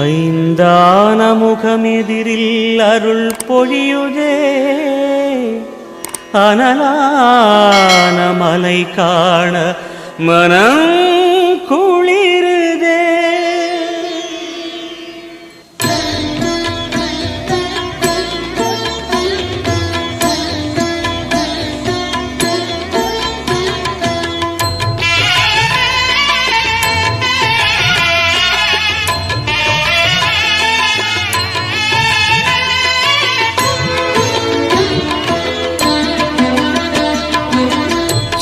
ഐന്താന മുഖമെതിരിൽ അരുൾ പൊഴിയുകേ. അനലാന മലൈ കാണ മനം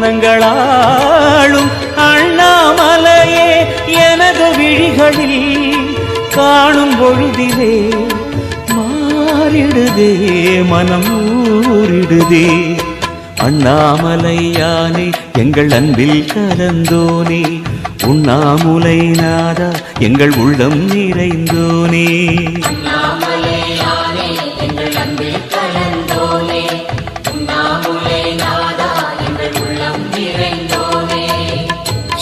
வசனங்களாளும் அண்ணாமலையே எனது விழிகளில் காணும் பொழுதிலே மாறிடுதே மனம் ஊறிடுதே. அண்ணாமலையானே எங்கள் அன்பில் கலந்தோனே. உண்ணாமுலை நாதா எங்கள் உள்ளம் நிறைந்தோனே.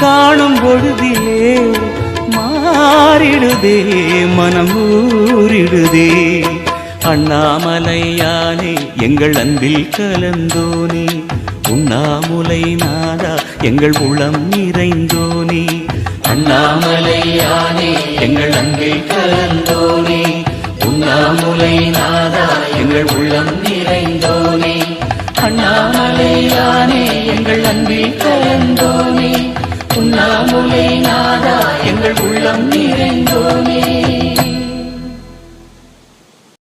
காணும் பொழுதிலே மாறிடுதே மனம் ஊறிடுதே. அண்ணாமலையானே எங்கள் அன்பில் கலந்தோனே. உண்ணாமுலை நாதா எங்கள் உளம் நிறைந்தோனே. அண்ணாமலையானே எங்கள் அன்பில் கலந்தோனே. உண்ணாமுலை நாதா எங்கள் உள்ளம் நிறைந்தோனே. அண்ணாமலையானே எங்கள் அன்பில் கலந்தோனே. உண்ணாமுலை நாதா எங்கள் உள்ளம் நிறைந்தோனே